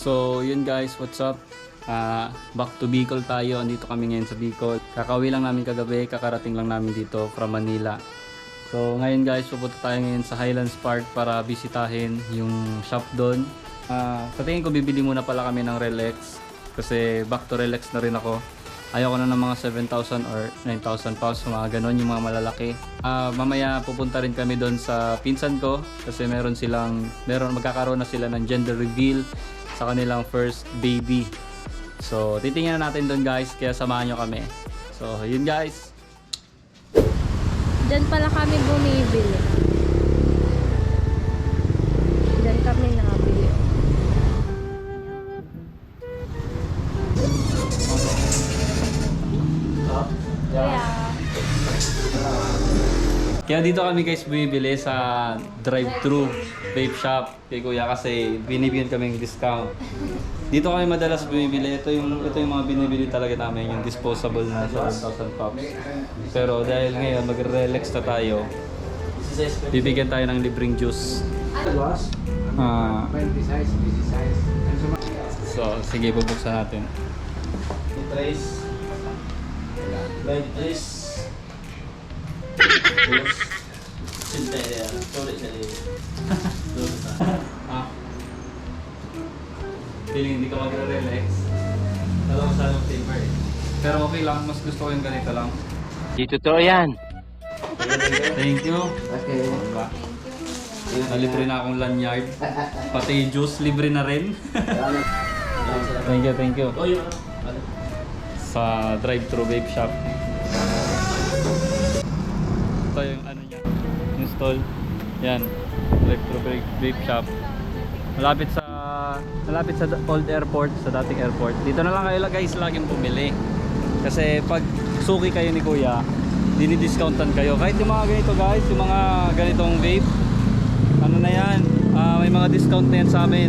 So, yun guys, what's up? Ah, back to Bicol tayo. Andito kami ngayon sa Bicol. Kakawi lang namin kagabi, kakarating lang namin dito from Manila. So, ngayon guys, pupunta tayo ngayon sa Highlands Park para bisitahin yung shop doon. Ah, sa tingin ko bibili muna pala kami ng Relax kasi back to Relax na rin ako. Ayoko na ng mga 7,000 or 9,000 pounds, mga ganon, yung mga malalaki. Ah, mamaya pupunta rin kami doon sa pinsan ko kasi meron silang, meron, magkakaroon na sila ng gender reveal sa kanilang first baby. So, titingnan na natin doon guys, kaya samahan nyo kami. So, yun guys. Diyan pala kami bumibili. Kaya dito kami guys bumibili sa drive-thru vape shop kay Kuya kasi binibigyan kami ng discount. Dito kami madalas bumibili. Ito yung ito yung mga binibili talaga namin yung disposable na 7,000 pops. Pero dahil ngayon magre-relax na tayo, bibigyan tayo ng libreng juice. Ah, so sige bubuksan natin. Trace. Light trace. Centeria. Sulit na rin. Ah. Feeling hindi ka magre-relax. Alam ko sa flavor eh. Pero okay lang, mas gusto ko yung ganito lang. Di totoo yan. Thank you. Okay. Diba? Nalibre na akong lanyard. Pati juice, libre na rin. thank you, thank you. Sa drive-thru vape shop. Ito yung ano niya. Install. Yan. Drive-thru vape vape shop. Malapit sa malapit sa old airport, sa dating airport. Dito na lang kayo guys laging bumili. Kasi pag suki kayo ni Kuya, dinidiscountan kayo. Kahit yung mga ganito guys, yung mga ganitong vape, ano na yan, ah, may mga discount na yan sa amin.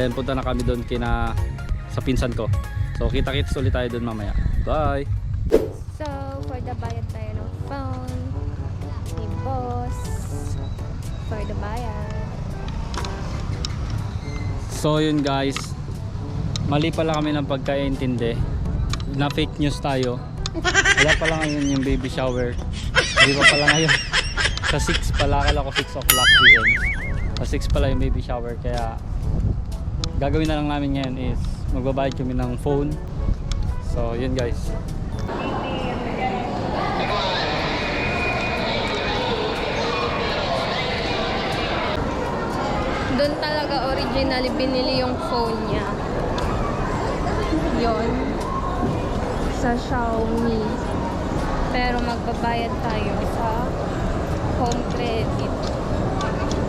Then punta na kami doon kina sa pinsan ko. So kita-kits ulit tayo doon mamaya. Bye! so, for the bayad tayo ng phone, ni boss, for the bayad. So yun guys, mali pala kami ng pagkaintindi. na fake news tayo. Wala pa lang ngayon yung baby shower. Hindi pa pala ngayon. Sa 6 pala, akala ko 6 o'clock PM. Sa 6 pala yung baby shower, kaya gagawin na lang namin ngayon is magbabayad kami ng phone. So, yun guys. Doon talaga originally binili yung phone niya. Yon. Sa Xiaomi. Pero magbabayad tayo sa home credit.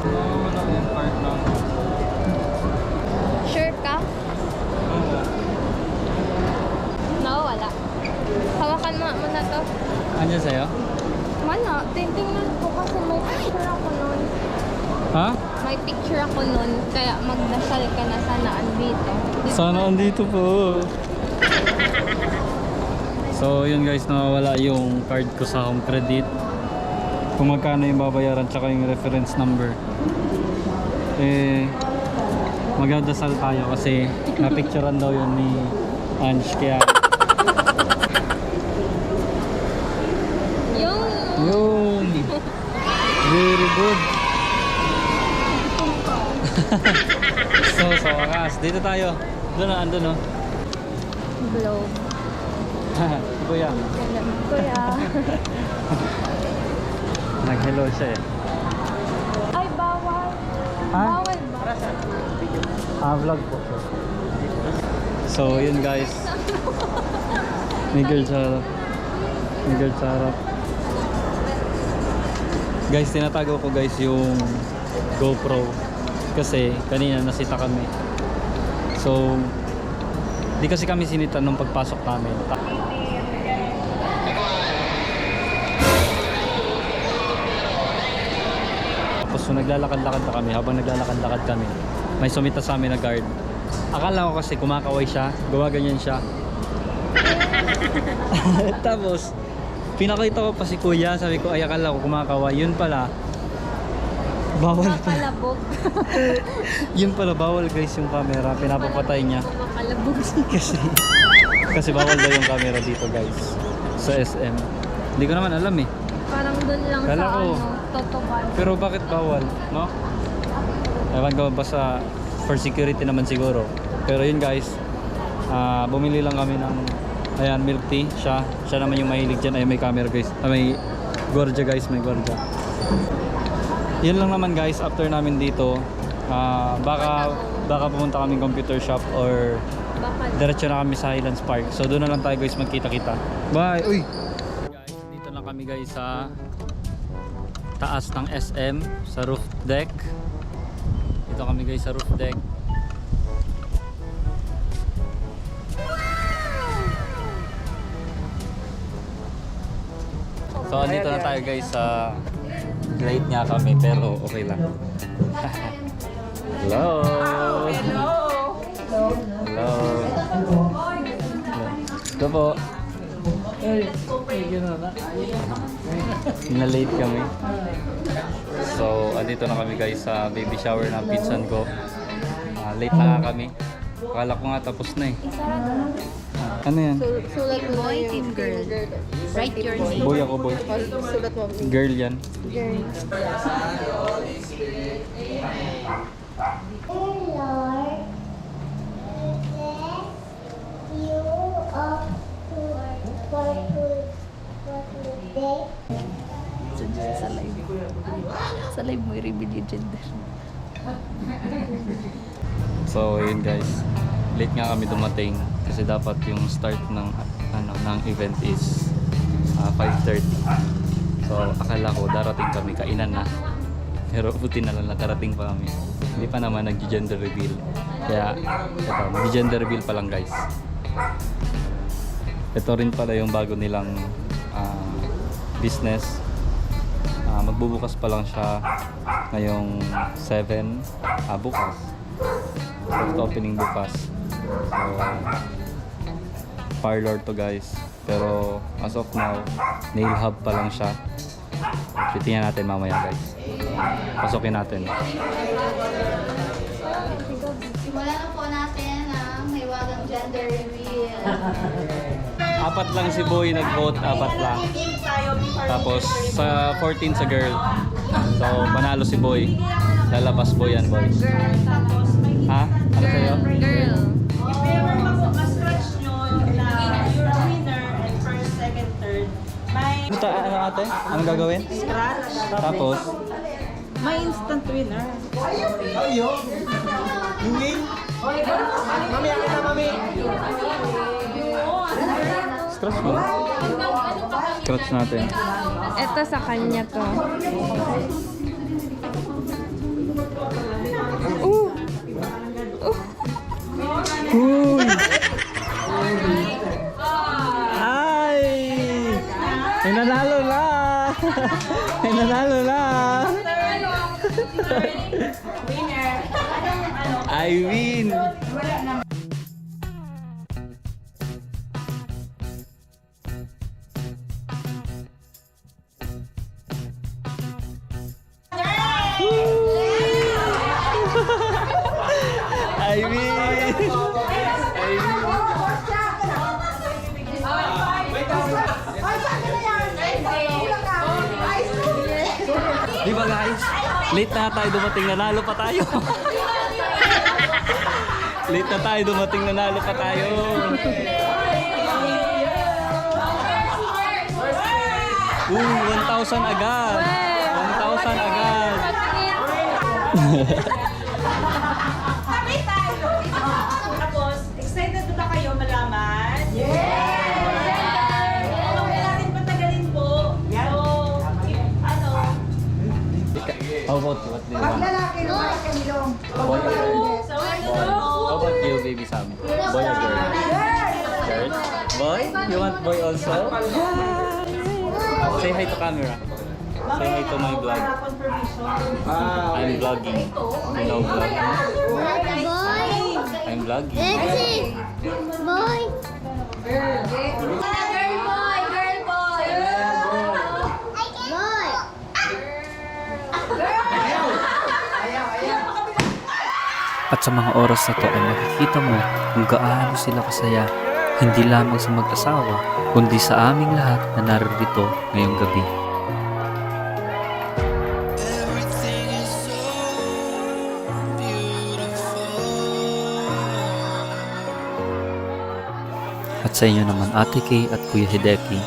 Sure ka? No, wala. Hawakan mo mo na to. Ano sa'yo? Wala. Titingnan ko kasi may picture ako nun. Ha? May picture ako nun. Kaya magdasal ka na sana andito. Sana andito po. So yun guys, nawawala yung card ko sa home credit. Kung magkano yung babayaran tsaka yung reference number. Eh, magdadasal tayo kasi napicturean daw yun ni Ange kaya Yung... yun very good so sa wakas dito tayo doon na andun no Globe. kuya Alam ko ya. nag hello siya eh Ay, bawal. Ha? Bawal ba? Ah, vlog po. So, yun guys. May girl sa harap. May girl sa harap. Guys, tinatago ko guys yung GoPro. Kasi kanina nasita kami. So, di kasi kami sinita nung pagpasok namin. Naglalakad-lakad na kami. Habang naglalakad-lakad kami, may sumita sa amin na guard. Akala ko kasi kumakaway siya, gumaganyan siya. Tapos, pinakita ko pa si kuya, sabi ko, ay akala ko kumakaway. Yun pala, bawal pa. Makalabog. Yun pala, bawal guys yung camera. Pinapapatay niya. Makalabog. Kasi, kasi bawal daw yung camera dito guys. Sa SM. Hindi ko naman alam eh. Parang doon lang Kala sa ko. ano, Totoban. Pero bakit bawal, no? Ewan ko, basta for security naman siguro. Pero yun guys, ah, bumili lang kami ng ayan, milk tea. Siya, siya naman yung mahilig dyan. Ay, may camera guys. Ah, may gwardiya guys, may gwardiya. Yun lang naman guys, after namin dito, ah, baka baka pumunta kami computer shop or diretso na kami sa Highlands Park. So doon na lang tayo guys magkita-kita. Bye! Uy! Guys, dito lang kami guys sa taas ng SM sa roof deck. Dito kami guys sa roof deck. So andito na tayo guys sa late nga kami pero okay lang. Hello! Hello! Hello! Ito po. Na-late kami. So, andito na kami guys sa baby shower ng pinsan ko. Ah, late na nga kami. Akala ko nga tapos na eh. Ano yan? Sulat mo Boy, yung team girl. Write your name. Boy ako boy. Sulat mo. Girl yan. Girl. Lord, bless you up for today. Sa live. Sa live mo i-reveal yung gender. So, yun guys. Late nga kami dumating kasi dapat yung start ng ano ng event is ah, 5:30. So, akala ko darating kami kainan na. Pero buti na lang nakarating pa kami. Hindi pa naman nag-gender reveal. Kaya ito, mag-gender reveal pa lang guys. Ito rin pala yung bago nilang business. Ah, magbubukas pa lang siya ngayong 7 ah, bukas. Soft opening bukas. So, parlor to guys. Pero as of now, nail hub pa lang siya. Titingnan natin mamaya guys. Pasokin natin. Simulan na po natin ang hiwagang gender reveal. Apat lang si boy nag-vote, apat lang. Tapos sa 14 sa girl. So manalo si boy. Lalabas boy yan boy. Girl, tapos may Ha? Ano sa'yo? girl. If ever mag-scratch nyo na your winner and first, second, third, may ano ate? Anong gagawin? scratch, Tapos, may instant winner. Scratch mo. Scratch natin. Ito sa kanya to. Uh! Uy! Ay! May nanalo na! May nanalo na! I win! Late na tayo dumating, nanalo pa tayo. Late na tayo dumating, nanalo pa tayo. Uy, 1,000 agad. 1,000 agad. you? What do you want? Boy or girl? How about you, baby Sam? Boy or girl? Girl? Boy? You want boy also? Say hi to camera. Say hi to my vlog. I'm vlogging. You know vlogging? Boy. I'm vlogging. Boy. Boy. At sa mga oras na to ay makikita mo kung gaano sila kasaya, hindi lamang sa mag-asawa, kundi sa aming lahat na naririto ngayong gabi. At sa inyo naman Ate Kay at Kuya Hideki,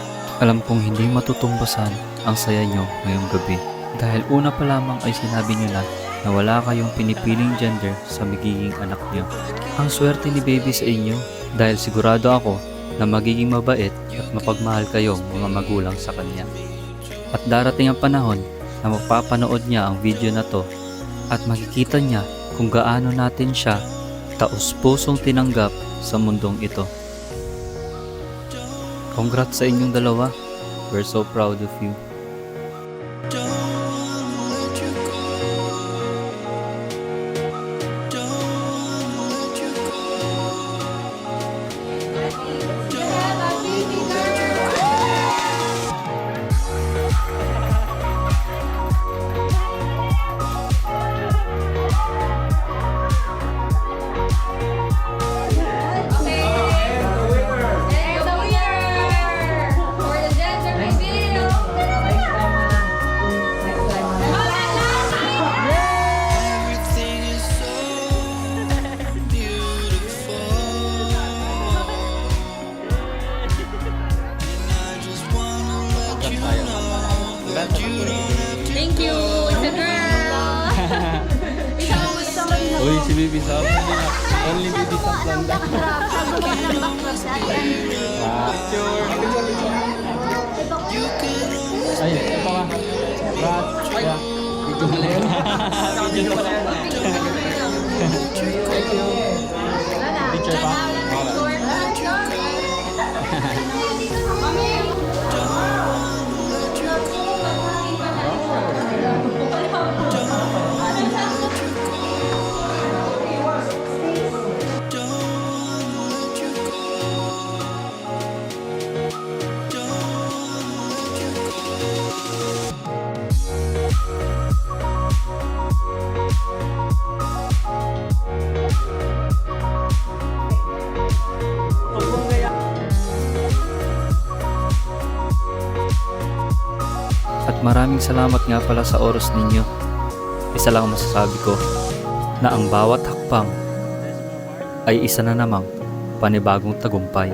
alam kong hindi matutumbasan ang saya nyo ngayong gabi. Dahil una pa lamang ay sinabi nyo na na wala kayong pinipiling gender sa magiging anak nyo. Ang swerte ni baby sa inyo dahil sigurado ako na magiging mabait at mapagmahal kayong mga magulang sa kanya. At darating ang panahon na mapapanood niya ang video na to at makikita niya kung gaano natin siya taus-pusong tinanggap sa mundong ito. Congrats sa inyong dalawa. We're so proud of you. 进去了拜 maraming salamat nga pala sa oras ninyo. Isa lang ang masasabi ko, na ang bawat hakbang ay isa na namang panibagong tagumpay.